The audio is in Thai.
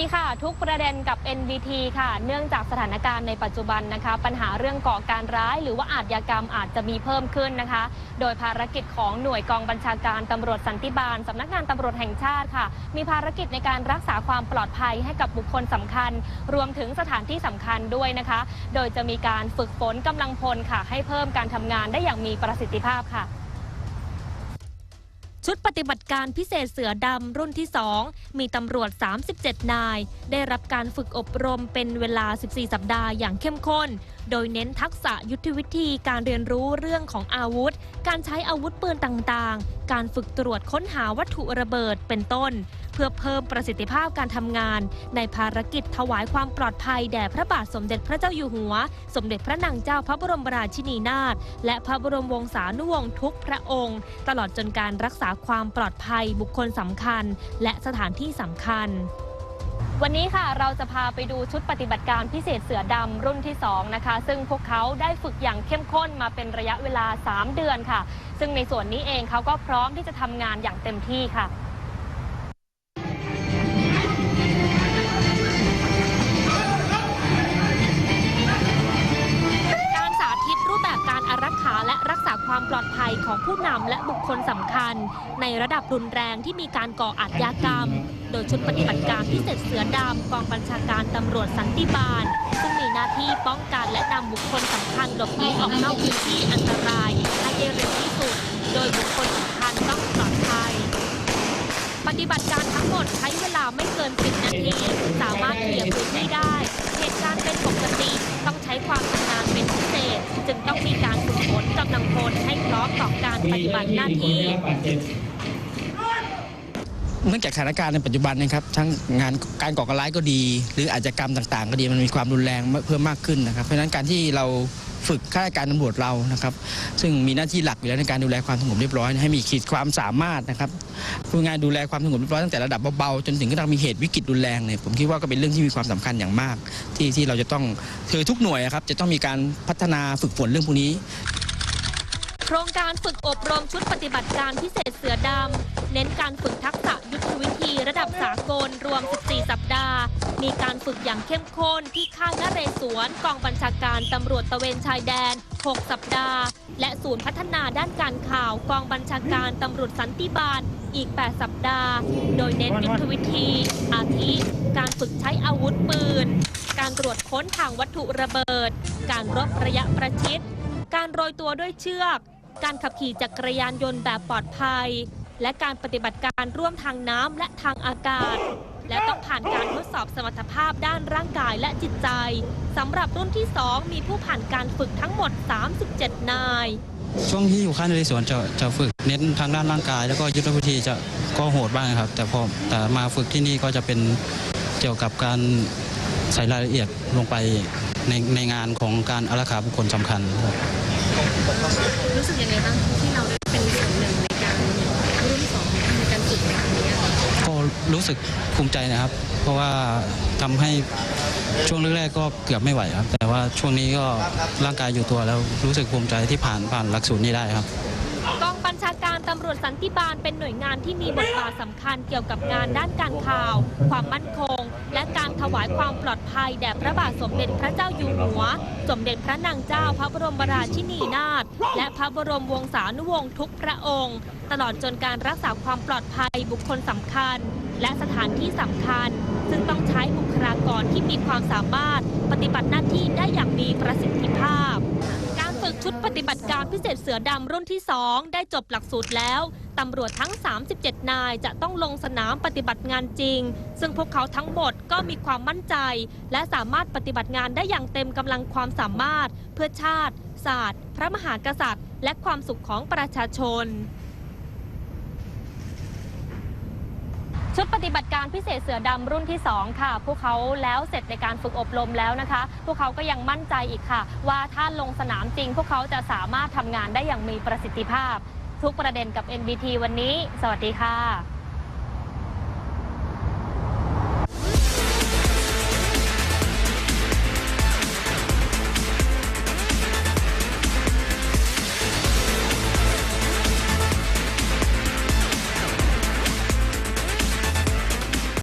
ดีค่ะ ทุกประเด็นกับ NBT ค่ะ เนื่องจากสถานการณ์ในปัจจุบันนะคะ ปัญหาเรื่องก่อการร้าย หรือว่าอาชญากรรมอาจจะมีเพิ่มขึ้นนะคะ โดยภารกิจของหน่วยกองบัญชาการตำรวจสันติบาลสำนักงานตำรวจแห่งชาติค่ะ มีภารกิจในการรักษาความปลอดภัยให้กับบุคคลสำคัญ รวมถึงสถานที่สำคัญด้วยนะคะ โดยจะมีการฝึกฝนกำลังพลค่ะ ให้เพิ่มการทำงานได้อย่างมีประสิทธิภาพค่ะ ชุดปฏิบัติการพิเศษเสือดำรุ่นที่ 2 มีตำรวจ 37 นาย ได้รับการฝึกอบรมเป็นเวลา 14 สัปดาห์อย่างเข้มข้น โดยเน้นทักษะยุทธวิธีการเรียนรู้เรื่องของอาวุธ การใช้อาวุธปืนต่าง การฝึกตรวจค้นหาวัตถุระเบิดเป็นต้น เพื่อเพิ่มประสิทธิภาพการทำงาน ในภารกิจถวายความปลอดภัยแด่พระบาทสมเด็จพระเจ้าอยู่หัว สมเด็จพระนางเจ้าพระบรมราชินีนาถและพระบรมวงศานุวงศ์ทุกพระองค์ ตลอดจนการรักษาความปลอดภัยบุคคลสำคัญ และสถานที่สำคัญ วันนี้ค่ะเราจะพาไปดูชุดปฏิบัติการพิเศษเสือดำรุ่นที่ 2 นะคะ ซึ่งพวกเขาได้ฝึกอย่างเข้มข้นมาเป็นระยะเวลา 3 เดือนค่ะ ซึ่งในส่วนนี้เองเขาก็พร้อมที่จะทำงานอย่างเต็มที่ค่ะการสาธิตรูปแบบการอารักขาและรักษาความปลอดภัยของผู้นำและบุคคลสำคัญ ในระดับรุนแรงที่มีการก่ออาชญากรรม โดยชุดปฏิบัติการพิเศษเสือดำกองบัญชาการตำรวจสันติบาล ซึ่งมีหน้าที่ป้องกันและนำบุคคลสำคัญหลบหนีออกนอกพื้นที่อันตรายให้ได้เร็วที่สุด โดยบุคคลสำคัญต้องปลอดภัย ปฏิบัติการทั้งหมดใช้เวลาไม่เกิน 10 นาที สามารถเคลียร์พื้นที่ได้ เหตุการณ์เป็นปกติต้องใช้ความชำนาญเป็นพิเศษ จึงต้องมีการฝึกฝนกำลังพลให้พร้อมต่อการปฏิบัติหน้าที่ เนื่องจากสถานการณ์ในปัจจุบันนะครับทั้งงานการก่อการร้ายก็ดี หรืออาชญากรรมต่าง ๆ ก็ดีมันมีความรุนแรงเพิ่มมากขึ้นนะครับ เพราะฉะนั้นการที่เราฝึกข้าราชการตำรวจเรานะครับ ซึ่งมีหน้าที่หลักอยู่แล้วในการดูแลความสงบเรียบร้อย ให้มีขีดความสามารถนะครับพูดง่ายดูแลความสงบเรียบร้อยตั้งแต่ระดับเบาๆจนถึงกระทั่งมีเหตุวิกฤตรุนแรงเนี่ยผมคิดว่าก็เป็นเรื่องที่มีความสำคัญอย่างมาก ที่ที่เราจะต้องคือทุกหน่วยครับจะต้องมีการพัฒนาฝึกฝนเรื่องพวกนี้ โครงการฝึกอบรมชุดปฏิบัติการพิเศษเสือดำ เน้นการฝึกทักษะยุทธวิธีระดับสากลรวม 14 สัปดาห์ มีการฝึกอย่างเข้มข้นที่ค่ายนเรศวรกองบัญชาการตำรวจตระเวนชายแดน 6 สัปดาห์ และศูนย์พัฒนาด้านการข่าวกองบัญชาการตำรวจสันติบาลอีก 8 สัปดาห์ โดยเน้นยุทธวิธี อาทิ การฝึกใช้อาวุธปืน การตรวจค้นทางวัตถุระเบิด การรบระยะประชิด การโรยตัวด้วยเชือก การขับขี่จักรยานยนต์แบบปลอดภัย และการปฏิบัติการร่วมทางน้ำและทางอากาศ และต้องผ่านการทดสอบสมรรถภาพด้านร่างกายและจิตใจสำหรับรุ่นที่ 2 มีผู้ผ่านการฝึกทั้งหมด 37 นาย ช่วงที่อยู่ค่ายนเรศวรจะจะฝึกเน้นทางด้านร่างกาย แล้วก็ยุทธวิธีจะก็โหดบ้างครับ แต่พอแต่มาฝึกที่นี่ก็จะเป็นเกี่ยวกับการใส่รายละเอียดลงไปในในงานของการอารักขาบุคคลสำคัญครับรู้สึกยังไงบ้างที่เราได้เป็นส่วนหนึ่งในการรุ่นสองในการฝึกในครั้งนี้ ก็ รู้สึกภูมิใจนะครับ เพราะว่าทำให้ช่วงแรกๆก็เกือบไม่ไหวครับ แต่ว่าช่วงนี้ก็ร่างกายอยู่ตัวแล้วรู้สึกภูมิใจที่ผ่านผ่านหลักสูตรนี้ได้ครับกองบัญชาการตำรวจสันติบาลเป็นหน่วยงานที่มีบทบาทสำคัญเกี่ยวกับงานด้านการข่าว ความมั่นคง และการถวายความปลอดภัยแด่พระบาทสมเด็จพระเจ้าอยู่หัว สมเด็จพระนางเจ้าพระบรมราชินีนาถและพระบรมวงศานุวงศ์ทุกพระองค์ ตลอดจนการรักษาความปลอดภัยบุคคลสำคัญ และสถานที่สำคัญ ซึ่งต้องใช้บุคลากรที่มีความสามารถ ปฏิบัติหน้าที่ได้อย่างมีประสิทธิภาพ การฝึกชุดปฏิบัติการพิเศษเสือดำรุ่นที่ 2 ได้จบหลักสูตรแล้วตำรวจทั้ง 37 นายจะต้องลงสนามปฏิบัติงานจริง ซึ่งพวกเขาทั้งหมดก็มีความมั่นใจ และสามารถปฏิบัติงานได้อย่างเต็มกำลังความสามารถ เพื่อชาติ ศาสตร์ พระมหากษัตริย์ และความสุขของประชาชน ชุดปฏิบัติการพิเศษเสือดำรุ่นที่ 2 ค่ะ พวกเขาแล้วเสร็จในการฝึกอบรมแล้วนะคะ พวกเขาก็ยังมั่นใจอีกค่ะ ว่าถ้าลงสนามจริง พวกเขาจะสามารถทำงานได้อย่างมีประสิทธิภาพ ทุกประเด็นกับ NBT วันนี้ สวัสดีค่ะ